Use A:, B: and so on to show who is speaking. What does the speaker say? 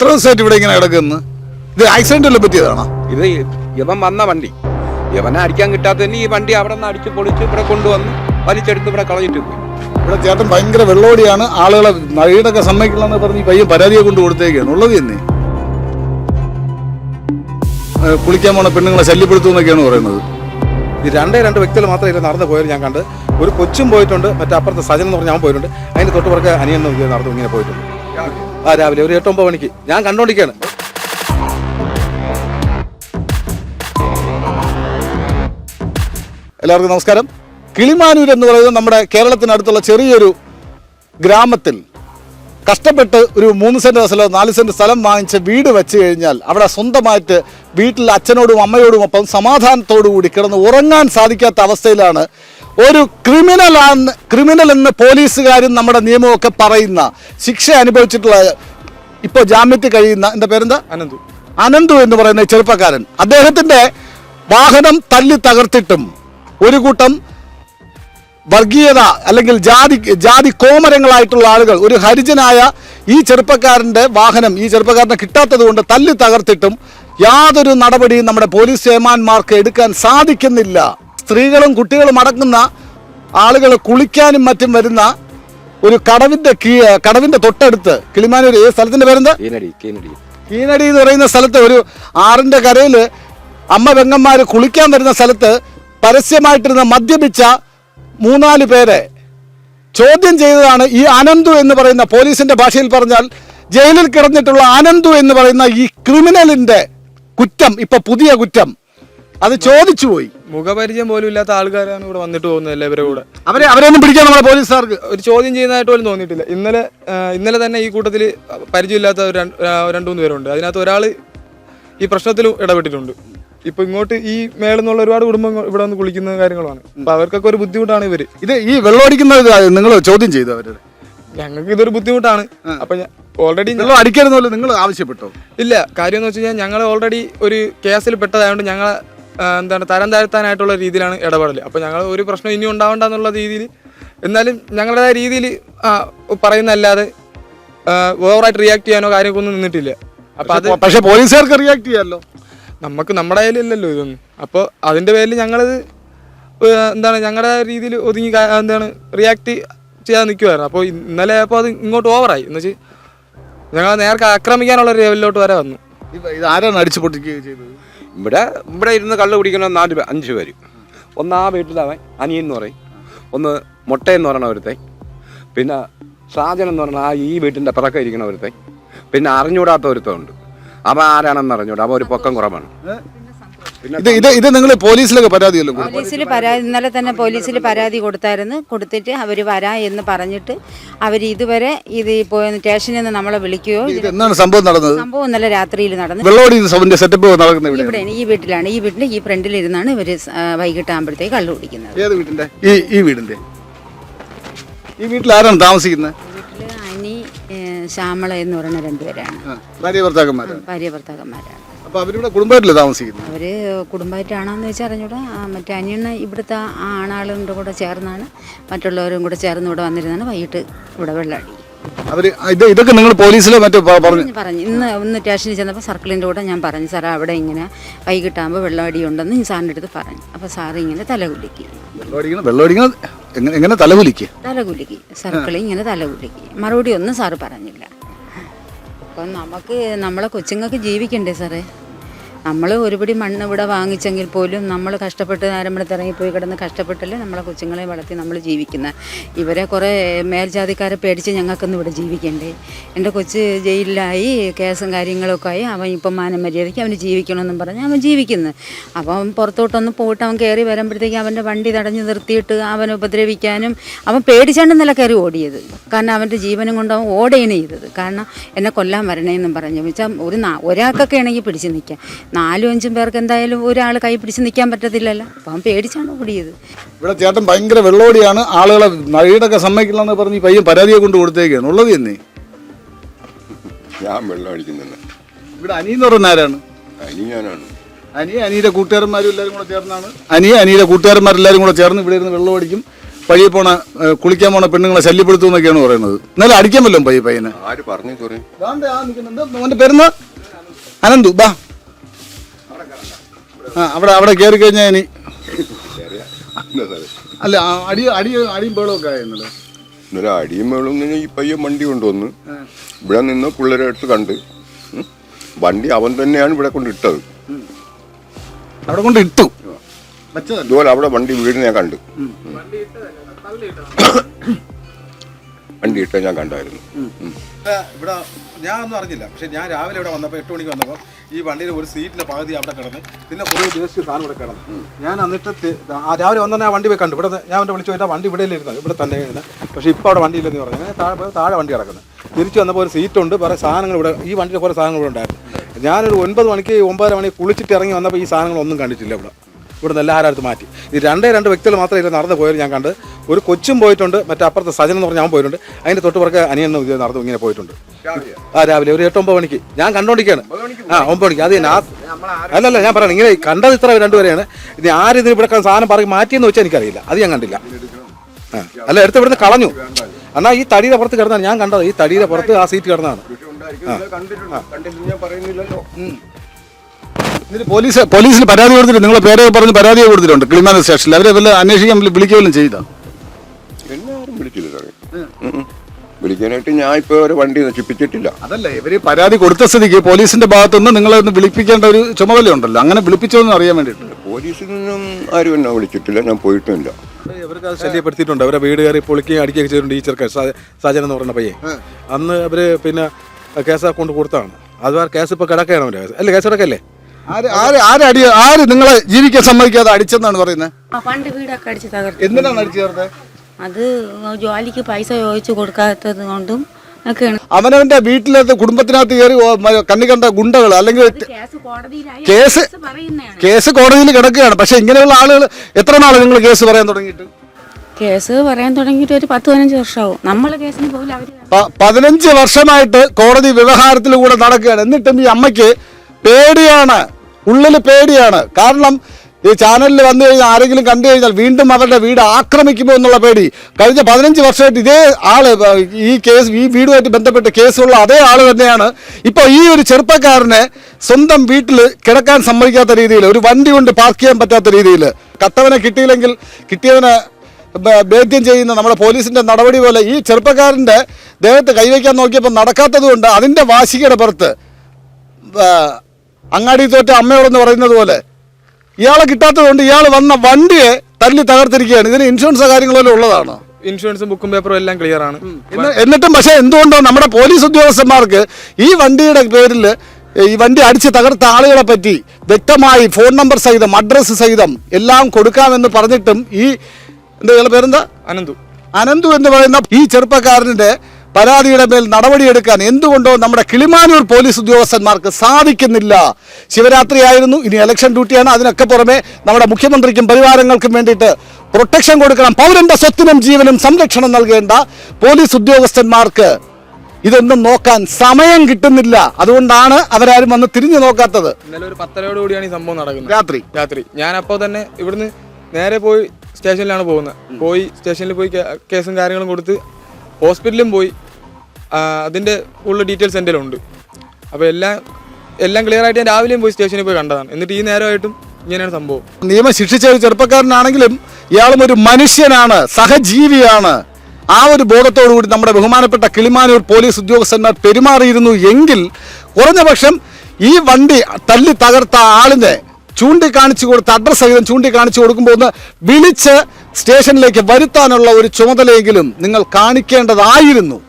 A: എത്ര ദിവസമായിട്ട് ഇവിടെ ഇങ്ങനെ കിടക്കുന്നു. ഇത് ആക്സിഡന്റ് വല്ലതും പറ്റിയതാണോ?
B: ഇത് ഇവൻ വന്ന വണ്ടി. ഇവനെ അടിക്കാൻ കിട്ടാത്തതിന് ഈ വണ്ടി അവിടെ നിന്ന് അടിച്ച് പൊളിച്ച് ഇവിടെ കൊണ്ടുവന്ന് വലിച്ചെടുത്ത് ഇവിടെ കളഞ്ഞിട്ട് പോയി.
A: ഇവിടെ ചേട്ടൻ ഭയങ്കര വെള്ളോടിയാണ്. ആളുകളെ നഴീടൊക്കെ സമ്മതിക്കില്ലെന്ന് പറഞ്ഞ് ഈ പയ്യൻ പരാതിയെ കൊണ്ട് കൊടുത്തേക്കാണ്. ഉള്ളത് തന്നെ കുളിക്കാൻ പോണ പെണ്ണുങ്ങളെ ശല്യപ്പെടുത്തു എന്നൊക്കെയാണ് പറയുന്നത്.
C: ഈ രണ്ടേ രണ്ട് വ്യക്തികൾ മാത്രമേ ഇതിൽ നടന്നു പോയത് ഞാൻ കണ്ട്. ഒരു കൊച്ചും പോയിട്ടുണ്ട്. മറ്റേ അപ്പുറത്തെ സജൻ എന്ന് പറഞ്ഞാൽ അവൻ പോയിട്ടുണ്ട്. അതിന് തൊട്ടുപുറക്ക് പുറകെ അനിയൻ നടന്നു ഇങ്ങനെ പോയിട്ടുണ്ട്. ആ രാവിലെ ഒരു എട്ടൊമ്പത് മണിക്ക്. ഞാൻ കണ്ടോണ്ടിരിക്കാണ്.
A: എല്ലാവർക്കും നമസ്കാരം. കിളിമാനൂർ എന്ന് പറയുന്നത് നമ്മുടെ കേരളത്തിനടുത്തുള്ള ചെറിയൊരു ഗ്രാമത്തിൽ കഷ്ടപ്പെട്ട് ഒരു മൂന്ന് സെന്റ് സ്ഥലമോ നാല് സെന്റ് സ്ഥലം വാങ്ങിച്ച് വീട് വെച്ച് കഴിഞ്ഞാൽ അവിടെ സ്വന്തമായിട്ട് വീട്ടിൽ അച്ഛനോടും അമ്മയോടും ഒപ്പം സമാധാനത്തോടു കൂടി കിടന്ന് ഉറങ്ങാൻ സാധിക്കാത്ത അവസ്ഥയിലാണ് ഒരു ക്രിമിനൽ ആന്ന് ക്രിമിനൽ എന്ന് പോലീസുകാരും നമ്മുടെ നിയമമൊക്കെ പറയുന്ന ശിക്ഷ അനുഭവിച്ചിട്ടുള്ള ഇപ്പോൾ ജാമ്യത്തിൽ കഴിയുന്ന എന്റെ പേരെന്താ?
C: അനന്തു.
A: അനന്തു എന്ന് പറയുന്ന ചെറുപ്പക്കാരൻ. അദ്ദേഹത്തിന്റെ വാഹനം തല്ലി തകർത്തിട്ടും ഒരു കൂട്ടം വർഗീയത അല്ലെങ്കിൽ ജാതി ജാതി കോമരങ്ങളായിട്ടുള്ള ആളുകൾ ഒരു ഹരിജനായ ഈ ചെറുപ്പക്കാരന്റെ വാഹനം ഈ ചെറുപ്പക്കാരനെ കിട്ടാത്തത് കൊണ്ട് തല്ലി തകർത്തിട്ടും യാതൊരു നടപടിയും നമ്മുടെ പോലീസ് ചെയർമാന്മാർക്ക് എടുക്കാൻ സാധിക്കുന്നില്ല. സ്ത്രീകളും കുട്ടികളും അടങ്ങുന്ന ആളുകൾ കുളിക്കാനും മറ്റും വരുന്ന ഒരു കടവിന്റെ കടവിന്റെ തൊട്ടടുത്ത് കിളിമാനൂർ ഏത് സ്ഥലത്തിന്റെ പേരെന്താ?
B: കീനടി
A: എന്ന് പറയുന്ന സ്ഥലത്ത് ഒരു ആറിന്റെ കരയിൽ അമ്മ പെങ്ങന്മാർ കുളിക്കാൻ വരുന്ന സ്ഥലത്ത് പരസ്യമായിട്ടിരുന്ന മദ്യപിച്ച മൂന്നാൽ പേരെ ചോദ്യം ചെയ്തതാണ് ഈ അനന്തു എന്ന് പറയുന്ന പോലീസിന്റെ ഭാഷയിൽ പറഞ്ഞാൽ ജയിലിൽ കിടന്നിട്ടുള്ള അനന്തു എന്ന് പറയുന്ന ഈ ക്രിമിനലിന്റെ കുറ്റം ഇപ്പൊ പുതിയ കുറ്റം. അത് ചോദിച്ചു പോയി.
D: മുഖപരിചയം പോലും ഇല്ലാത്ത ആൾക്കാരാണ് ഇവിടെ വന്നിട്ട് പോകുന്നത് എല്ലാവരുടെ കൂടെ.
A: അവരെ അവരൊന്നും പിടിക്കാൻ നമ്മളെ പോലീസുകാർക്ക്
D: ഒരു ചോദ്യം ചെയ്യുന്നതായിട്ട് പോലും തോന്നിയിട്ടില്ല. ഇന്നലെ ഇന്നലെ തന്നെ ഈ കൂട്ടത്തിൽ പരിചയമില്ലാത്ത രണ്ടു മൂന്ന് പേരുണ്ട്. അതിനകത്ത് ഒരാൾ ഈ പ്രശ്നത്തിൽ ഇടപെട്ടിട്ടുണ്ട്. ഇപ്പൊ ഇങ്ങോട്ട് ഈ മേളിൽ ഒരുപാട് കുടുംബങ്ങൾ ഇവിടെ വന്ന് കുളിക്കുന്ന കാര്യങ്ങളാണ് അപ്പൊ അവർക്കൊക്കെ ഒരു ബുദ്ധിമുട്ടാണ് ഇവർ.
A: ഇത് ഈ വെള്ളമടിക്കുന്നത് നിങ്ങൾ ചോദ്യം ചെയ്തു അവരെ
D: ഞങ്ങൾക്ക് ഇതൊരു ബുദ്ധിമുട്ടാണ്. അപ്പൊ ഓൾറെഡി
A: നിങ്ങൾ അടിക്കരുതല്ലോ നിങ്ങൾ ആവശ്യപ്പെട്ടോ?
D: ഇല്ല. കാര്യം എന്ന് വെച്ച് കഴിഞ്ഞാൽ ഞങ്ങൾ ഓൾറെഡി ഒരു കേസിൽ പെട്ടതായതുകൊണ്ട് ഞങ്ങൾ എന്താണ് തരം താഴ്ത്താനായിട്ടുള്ള രീതിയിലാണ് ഇടപെടൽ അപ്പോൾ ഞങ്ങൾ ഒരു പ്രശ്നം ഇനി ഉണ്ടാവണ്ട എന്നുള്ള രീതിയിൽ എന്നാലും ഞങ്ങളുടേതായ രീതിയിൽ പറയുന്നല്ലാതെ ഓവറായിട്ട് റിയാക്ട് ചെയ്യാനോ കാര്യമൊന്നും നിന്നിട്ടില്ല. അപ്പോൾ അത്
A: പക്ഷേ പോലീസുകാർക്ക് റിയാക്ട് ചെയ്യാമല്ലോ
D: നമുക്ക് നമ്മുടെ കയ്യിലില്ലല്ലോ ഇതൊന്നും. അപ്പോൾ അതിന്റെ പേരിൽ ഞങ്ങളത് എന്താണ് ഞങ്ങളുടെ രീതിയിൽ ഒതുങ്ങി എന്താണ് റിയാക്ട് ചെയ്യാതെ നിൽക്കുമായിരുന്നു അപ്പോൾ ഇന്നലെ അപ്പോൾ അത് ഇങ്ങോട്ട് ഓവറായി. എന്ന് വെച്ച് ഞങ്ങൾ നേർക്ക് ആക്രമിക്കാനുള്ള ലെവലിലോട്ട് വരെ വന്നു.
A: ഇത് ആരാണ് അടിച്ചു പൊട്ടിക്കുകയും ചെയ്തത്?
B: ഇവിടെ ഇവിടെ ഇരുന്ന് കള്ള് കുടിക്കുന്ന നാല് അഞ്ച് പേര്. ഒന്ന് ആ വീട്ടിലവൻ അനിയൻ എന്ന് പറയും. ഒന്ന് മുട്ടയെന്ന് പറയണ ഒരുത്തെ പിന്നെ സാജൻ എന്ന് പറഞ്ഞ ആ ഈ വീട്ടിന്റെ പിറക്കം ഇരിക്കണ ഒരുത്തെ പിന്നെ അറിഞ്ഞൂടാത്ത ഒരുത്തമുണ്ട് അവ ആരാണെന്ന് അറിഞ്ഞൂടാ അവ ഒരു പൊക്കം കുറവാണ്.
A: ഇത് ഇത് ഇത് നിങ്ങൾ പോലീസിലൊക്കെ പരാതിയല്ലോ
E: പോലീസിൽ പരാതി ഇന്നലെ തന്നെ പോലീസിൽ പരാതി കൊടുത്തായിരുന്നു. കൊടുത്തിട്ട് അവർ വരാ എന്ന് പറഞ്ഞിട്ട് അവർ ഇതുവരെ ഇത് ഇപ്പോൾ സ്റ്റേഷനിൽ നിന്ന് നമ്മളെ വിളിക്കുകയോ
A: ഇത് എന്നാണ് സംഭവം നടന്നത്?
E: സംഭവം ഇന്നലെ രാത്രിയിൽ നടന്നു
A: വെള്ളോടി സെറ്റപ്പ് നടക്കുന്നത് ഇവിടെ
E: ഈ വീട്ടിലാണ്. ഈ വീട്ടിന്റെ ഈ ഫ്രണ്ടിലിരുന്നാണ് ഇവർ വൈകിട്ടാകുമ്പോഴത്തേക്ക് കള്ളു കുടിക്കുന്നത്.
A: ഏത് വീടിന്റെ? ഈ ഈ വീടിന്റെ. ഈ വീട്ടിൽ ആരാണ് താമസിക്കുന്നത്?
E: അനി ശ്യാമള എന്ന് പറയുന്ന രണ്ടുപേരാണ്.
A: ഭാര്യ ഭർത്താക്കന്മാരാണ്
E: ഭാര്യ ഭർത്താക്കന്മാരാണ്.
A: അപ്പൊ അവരിവിടെ കുടുംബമായിട്ടല്ലേ താമസിക്കുന്നത്?
E: അവർ കുടുംബമായിട്ടാണോന്ന് വെച്ചാൽ അറിഞ്ഞൂടെ. മറ്റേ അനിയണ്ണ ഇവിടുത്തെ ആ ആണാളുടെ കൂടെ ചേർന്നാണ്. മറ്റുള്ളവരും കൂടെ ചേർന്ന് ഇവിടെ വന്നിരുന്നാണ് വൈകിട്ട് ഇവിടെ വെള്ളാടി.
A: അവർ ഇത് ഇതൊക്കെ നിങ്ങൾ പോലീസിലോ മറ്റോ പറഞ്ഞു
E: പറഞ്ഞു ഇന്ന് ഇന്ന് സ്റ്റേഷനിൽ ചെന്നപ്പോൾ സർക്കിളിന്റെ കൂടെ ഞാൻ പറഞ്ഞു സാറേ അവിടെ ഇങ്ങനെ വൈകിട്ടാകുമ്പോൾ വെള്ളമടി ഉണ്ടെന്ന് ഞാൻ സാറിന്റെ അടുത്ത് പറഞ്ഞു. അപ്പോൾ സാർ ഇങ്ങനെ തലകുലിക്കി
A: വെള്ളമടിക്കണം വെള്ളമടിക്കണം. എങ്ങനെ എങ്ങനെ തലകുലിക്ക്
E: തലകുലുക്കി സർക്കിളിൽ ഇങ്ങനെ തലകുലിക്കി മറുപടി ഒന്നും സാറ് പറഞ്ഞില്ല. അപ്പം നമുക്ക് നമ്മളെ കൊച്ചുങ്ങൾക്ക് ജീവിക്കണ്ടേ സാറേ? നമ്മൾ ഒരുപടി മണ്ണ് ഇവിടെ വാങ്ങിച്ചെങ്കിൽ പോലും നമ്മൾ കഷ്ടപ്പെട്ട് നേരമ്പളത്ത് ഇറങ്ങിപ്പോയി കിടന്ന് കഷ്ടപ്പെട്ടല്ലേ നമ്മളെ കൊച്ചുങ്ങളെ വളർത്തി നമ്മൾ ജീവിക്കുന്നത് ഇവരെ കുറേ മേൽജാതിക്കാരെ പേടിച്ച് ഞങ്ങൾക്കൊന്നും ഇവിടെ ജീവിക്കണ്ടേ. എന്റെ കൊച്ച് ജയിലിലായി കേസും കാര്യങ്ങളൊക്കെ ആയി. അവൻ ഇപ്പം മാനമര്യാദയ്ക്ക് അവന് ജീവിക്കണമെന്നും പറഞ്ഞ് അവൻ ജീവിക്കുന്നു. അപ്പം പുറത്തോട്ടൊന്ന് പോയിട്ട് അവൻ കയറി വരുമ്പോഴത്തേക്ക് അവന്റെ വണ്ടി തടഞ്ഞു നിർത്തിയിട്ട് അവനെ ഉപദ്രവിക്കാനും അവൻ പേടിച്ചാണ്ട് നില കയറി ഓടിയത്. കാരണം അവന്റെ ജീവനും കൊണ്ട് അവൻ ഓടുകയാണ് ചെയ്തത്. കാരണം എന്നെ കൊല്ലാൻ വരണേന്നും പറഞ്ഞു. വെച്ചാൽ ഒരു ഒരാൾക്കൊക്കെ ആണെങ്കിൽ പിടിച്ച് നിൽക്കാം. നാലും അഞ്ചും പേർക്ക് എന്തായാലും ഒരാൾ കൈ പിടിച്ച് നിൽക്കാൻ പറ്റത്തില്ലല്ലോ. അപ്പം അവൻ പേടിച്ചാണ് ഓടിയത്.
A: ഇവിടെ ചേട്ടൻ ഭയങ്കര വെള്ളോടിയാണ്. ആളുകളെ നഴീടൊക്കെ സമ്മതിക്കില്ലെന്ന് പറഞ്ഞ് ഈ പയ്യൻ പരാതിയെ കൊണ്ട് കൊടുത്തേക്കാണ് ഉള്ളത് എന്നേ?
F: ഞാൻ വെള്ളം അടിക്കുന്നില്ല.
A: ഇവിടെ അനി എന്ന് പറയുന്ന ആരാണ്?
F: അനി ഞാനാണ്.
A: അനി അനിയുടെ കൂട്ടുകാരന്മാരും എല്ലാവരും കൂടെ ചേർന്നാണ്. അനി അനിയുടെ കൂട്ടുകാരന്മാരെല്ലാവരും കൂടെ ചേർന്ന് ഇവിടെ ഇരുന്ന് വെള്ളം അടിക്കും. പയ്യെ പോണ കുളിക്കാൻ പോണ പെണ്ണുങ്ങളെ ശല്യപ്പെടുത്തും എന്നൊക്കെയാണ് പറയുന്നത്. എന്നാലും അടിക്കാൻ വല്ലോ പയ്യ പയ്യനെ?
F: ആര് പറഞ്ഞു സോറി
A: അവന്റെ പേരുന്ന അനന്തു. ബാ ആ അവിടെ അവിടെ കയറി കഴിഞ്ഞാൽ ഇനി. അല്ല അടി അടി അടിയും ബേളമൊക്കെ ആയിരുന്നല്ലോ.
F: ഇന്നലെ അടിയും വേളും ഈ പയ്യൻ വണ്ടി കൊണ്ടുവന്ന് ഇവിടെ നിന്ന് പിള്ളേരെ അടുത്ത് കണ്ട് വണ്ടി അവൻ തന്നെയാണ് ഇവിടെ കൊണ്ട് ഇട്ടത്.
A: അവിടെ കൊണ്ട് ഇട്ടു.
F: അവിടെ വണ്ടി വീട് ഞാൻ കണ്ട് വണ്ടി ഇട്ട് ഞാൻ കണ്ടായിരുന്നു.
C: ഇവിടെ ഞാൻ ഒന്നും അറിഞ്ഞില്ല. പക്ഷെ ഞാൻ രാവിലെ ഇവിടെ വന്നപ്പോൾ എട്ട് മണിക്ക് വന്നപ്പോൾ ഈ വണ്ടിയിൽ ഒരു സീറ്റിലെ പകുതി അവിടെ കിടന്ന് പിന്നെ കുറേ ദിവസം സാധനം ഇവിടെ കിടന്നു. ഞാൻ എന്നിട്ട് ആ രാവിലെ വന്നാൽ ഞാൻ വണ്ടി പോയി കണ്ടു. ഇവിടെ ഞാൻ അവന്റെ വിളിച്ചു പോയിട്ട് വണ്ടി ഇവിടെ ഇരുന്നത് ഇവിടെ തന്നെ ഇരുന്നത് പക്ഷേ ഇപ്പോൾ അവിടെ വണ്ടി ഇല്ലെന്ന് പറഞ്ഞു. അങ്ങനെ താഴെ താഴെ വണ്ടി കിടക്കുന്നത് തിരിച്ചു വന്നപ്പോൾ ഒരു സീറ്റുണ്ട് വേറെ സാധനങ്ങൾ ഇവിടെ ഈ വണ്ടിയിൽ കുറേ സാധനങ്ങൾ ഇവിടെ ഉണ്ടായിരുന്നു. ഞാനൊരു ഒൻപത് മണിക്ക് ഒമ്പതര മണിക്ക് കുളിച്ചിട്ട് ഇറങ്ങി വന്നപ്പോൾ ഈ സാധനങ്ങളൊന്നും കണ്ടിട്ടില്ല ഇവിടെ. ഇവിടെ നല്ല എല്ലാവരും അടുത്ത് മാറ്റി. ഇത് രണ്ടേ രണ്ട് വ്യക്തികൾ മാത്രമേ ഇതിൽ നടന്നു പോയത് ഞാൻ കണ്ട്. ഒരു കൊച്ചും പോയിട്ടുണ്ട് മറ്റേ അപ്പുറത്തെ സജൻ എന്ന് പറഞ്ഞ അവൻ പോയിട്ടുണ്ട്. അതിന്റെ തൊട്ട് പുറകെ അനിയൻ ഇത് നടന്നു ഇങ്ങനെ പോയിട്ടുണ്ട്. ആ രാവിലെ ഒരു എട്ട് ഒമ്പത് മണിക്ക്. ഞാൻ കണ്ടോണ്ടിരിക്കുകയാണ് ആ ഒമ്പത് മണിക്ക്. അത് ആ അല്ലല്ല ഞാൻ പറയണം ഇങ്ങനെ കണ്ടത് ഇത്ര രണ്ടുപേരെയാണ്. ഇനി ആരിതിന് ഇവിടെ സാധനം പറയും മാറ്റിയെന്ന് വെച്ചാൽ എനിക്കറിയില്ല. അത് ഞാൻ കണ്ടില്ല. ആ അല്ല എടുത്ത് ഇവിടുന്ന് കളഞ്ഞു. എന്നാൽ ഈ തടിയുടെ പുറത്ത് കിടന്നാണ് ഞാൻ കണ്ടത്. ഈ തടിയുടെ പുറത്ത് ആ സീറ്റ്
F: കിടന്നാണ് ഞാൻ പറയുന്നില്ലല്ലോ.
A: ഇതിന് പോലീസ് പോലീസിന് പരാതി കൊടുത്തിട്ട് നിങ്ങളെ പേരെ പറഞ്ഞ് പരാതി കൊടുത്തിട്ടുണ്ട്. കിളിമാന സ്റ്റേഷനിൽ അവരെ വല്ല അന്വേഷിക്കാൻ വിളിക്കുകയും ചെയ്താ?
F: ആരും വിളിച്ചില്ല സാറേ. വിളിക്കാനായിട്ട് ഞാൻ ഇപ്പോൾ ഒരു വണ്ടി നശിപ്പിച്ചിട്ടില്ല.
A: അതല്ല ഇവർ പരാതി കൊടുത്ത സ്ഥിതിക്ക് പോലീസിന്റെ ഭാഗത്തുനിന്ന് നിങ്ങളെ ഒന്ന് വിളിപ്പിക്കേണ്ട ഒരു ചുമതലയുണ്ടല്ലോ അങ്ങനെ വിളിപ്പിച്ചോ എന്ന് അറിയാൻ വേണ്ടിയിട്ട്
F: പോലീസിൽ നിന്നും ആരും എന്നെ വിളിച്ചിട്ടില്ല. ഞാൻ പോയിട്ടുമില്ല
C: ഇവർക്ക് അത് ശല്യപ്പെടുത്തിയിട്ടുണ്ട്. അവരെ വീട് കയറി പൊളിക്കുകയും അടിക്കുകയൊക്കെ ചെയ്തിട്ടുണ്ട് ഈ ചെറുക്കൻ സാജൻ എന്ന് പറയുന്ന പയ്യെ. അന്ന് അവർ പിന്നെ കേസ് കൊണ്ട് കൊടുത്താണ്. അത് കേസ് ഇപ്പൊ കിടക്കുകയാണ്? കേസ് അല്ലേ കേസ് കിടക്കല്ലേ?
A: ആര് ആര് ആര് അടി ആര് നിങ്ങളെ ജീവിക്കാൻ സമ്മതിക്കാതെ അടിച്ചെന്നാണ് പറയുന്നത്?
G: ആ പണ്ട് വീടൊക്കെ അടിച്ച് തകർത്തു.
A: എന്തിനാണ് അടിച്ചു ചേർത്തത്
G: അത് ജോലിക്ക് പൈസ ചോദിച്ചു കൊടുക്കാത്തത് കൊണ്ടും ഒക്കെയാണ്.
A: അവനവന്റെ വീട്ടിലത്തെ കുടുംബത്തിനകത്ത് കയറി കണ്ണികണ്ട മ- കണ്ണി കണ്ട ഗുണ്ടകൾ അല്ലെങ്കിൽ
G: കേസ് കോടതിയിലായി.
A: കേസ്
G: പറയുന്നതാണ്.
A: കേസ് കോടതിയിൽ കിടക്കുകയാണ്. പക്ഷെ ഇങ്ങനെയുള്ള ആളുകൾ എത്ര നാൾ നിങ്ങൾ കേസ് പറയാൻ തുടങ്ങിയിട്ട്?
G: കേസ് പറയാൻ തുടങ്ങിയിട്ട് ഒരു പത്ത് പതിനഞ്ച് വർഷമാവും. നമ്മൾ കേസിന് പോയി അവർ
A: പ- പതിനഞ്ച് വർഷമായിട്ട് കോടതി വ്യവഹാരത്തിലൂടെ നടക്കുകയാണ്. എന്നിട്ടും ഈ അമ്മയ്ക്ക് പേടിയാണ്. ഉള്ളിൽ പേടിയാണ്. കാരണം ഈ ചാനലിൽ വന്നു കഴിഞ്ഞാൽ ആരെങ്കിലും കണ്ടു കഴിഞ്ഞാൽ വീണ്ടും അവരുടെ വീട് ആക്രമിക്കുമോ എന്നുള്ള പേടി. കഴിഞ്ഞ പതിനഞ്ച് വർഷമായിട്ട് ഇതേ ആൾ ഈ കേസ് ഈ വീടുമായിട്ട് ബന്ധപ്പെട്ട കേസുള്ള അതേ ആൾ തന്നെയാണ്. ഇപ്പോൾ ഈ ഒരു ചെറുപ്പക്കാരനെ സ്വന്തം വീട്ടിൽ കിടക്കാൻ സമ്മതിക്കാത്ത രീതിയിൽ ഒരു വണ്ടി കൊണ്ട് പാർക്ക് ചെയ്യാൻ പറ്റാത്ത രീതിയിൽ കത്തവനെ കിട്ടിയില്ലെങ്കിൽ കിട്ടിയവനെ ഭേദ്യം ചെയ്യുന്ന നമ്മുടെ പോലീസിന്റെ നടപടി പോലെ ഈ ചെറുപ്പക്കാരന്റെ ദേഹത്ത് കൈവയ്ക്കാൻ നോക്കിയപ്പോൾ നടക്കാത്തത് കൊണ്ട് അതിന്റെ വാശികയുടെ പുറത്ത് അങ്ങാടി തോറ്റ അമ്മയോടെന്ന് പറയുന്നത് പോലെ ഇയാളെ കിട്ടാത്തതുകൊണ്ട് ഇയാൾ വന്ന വണ്ടിയെ തല്ലി തകർത്തിരിക്കുകയാണ്. ഇതിന് ഇൻഷുറൻസ് കാര്യങ്ങളെല്ലാം ഉള്ളതാണ്?
D: ഇൻഷുറൻസും ബുക്കും പേപ്പറും എല്ലാം ക്ലിയർ ആണ്.
A: എന്നിട്ടും പക്ഷേ എന്തുകൊണ്ടോ നമ്മുടെ പോലീസ് ഉദ്യോഗസ്ഥന്മാർക്ക് ഈ വണ്ടിയുടെ പേരിൽ ഈ വണ്ടി അടിച്ച് തകർത്ത ആളുകളെ പറ്റി വ്യക്തമായി ഫോൺ നമ്പർ സഹിതം അഡ്രസ്സ് സഹിതം എല്ലാം കൊടുക്കാമെന്ന് പറഞ്ഞിട്ടും ഈ എന്താ പേരെന്താ?
D: അനന്തു.
A: അനന്തു എന്ന് പറയുന്ന ഈ ചെറുപ്പക്കാരന്റെ പരാതിയുടെ മേൽ നടപടിയെടുക്കാൻ എന്തുകൊണ്ടോ നമ്മുടെ കിളിമാനൂർ പോലീസ് ഉദ്യോഗസ്ഥന്മാർക്ക് സാധിക്കുന്നില്ല. ശിവരാത്രി ആയിരുന്നു ഇനി ഇലക്ഷൻ ഡ്യൂട്ടിയാണ് അതിനൊക്കെ പുറമെ നമ്മുടെ മുഖ്യമന്ത്രിക്കും പരിവാരങ്ങൾക്കും വേണ്ടിയിട്ട് പ്രൊട്ടക്ഷൻ കൊടുക്കണം. പൗരന്റെ സ്വത്തിനും ജീവനും സംരക്ഷണം നൽകേണ്ട പോലീസ് ഉദ്യോഗസ്ഥന്മാർക്ക് ഇതൊന്നും നോക്കാൻ സമയം കിട്ടുന്നില്ല. അതുകൊണ്ടാണ് അവരാരും വന്ന് തിരിഞ്ഞു നോക്കാത്തത്.
D: ഇന്നലെ ഒരു പത്തരയോട് കൂടിയാണ് ഈ സംഭവം നടക്കുന്നത്.
A: രാത്രി.
D: രാത്രി. ഞാൻ അപ്പോൾ തന്നെ ഇവിടുന്ന് നേരെ പോയി സ്റ്റേഷനിലാണ് പോകുന്നത്. പോയി സ്റ്റേഷനിൽ പോയി കേസും കാര്യങ്ങളും കൊടുത്ത് ഹോസ്പിറ്റലിലും പോയി. ആ, ഉള്ള ഡീറ്റെയിൽസ് എന്റെ ഉണ്ട് അപ്പോൾ എല്ലാം എല്ലാം ക്ലിയർ ആയിട്ട് ഞാൻ രാവിലെയും പോയി സ്റ്റേഷനിൽ പോയി കണ്ടതാണ്. എന്നിട്ട് ഈ നേരമായിട്ടും ഇങ്ങനെയാണ് സംഭവം.
A: നിയമം ശിക്ഷിച്ച ഒരു ചെറുപ്പക്കാരനാണെങ്കിലും ഇയാളും ഒരു മനുഷ്യനാണ് സഹജീവിയാണ്. ആ ഒരു ബോധത്തോടു കൂടി നമ്മുടെ ബഹുമാനപ്പെട്ട കിളിമാനൂർ പോലീസ് ഉദ്യോഗസ്ഥന്മാർ പെരുമാറിയിരുന്നു എങ്കിൽ കുറഞ്ഞ പക്ഷം ഈ വണ്ടി തല്ലി തകർത്ത ആളിനെ ചൂണ്ടിക്കാണിച്ചു കൊടുത്ത അഡ്രസ് സഹിതം ചൂണ്ടിക്കാണിച്ചു കൊടുക്കുമ്പോൾ ഒന്ന് വിളിച്ച് സ്റ്റേഷനിലേക്ക് വരുത്താനുള്ള ഒരു ചുമതലയെങ്കിലും നിങ്ങൾ കാണിക്കേണ്ടതായിരുന്നു.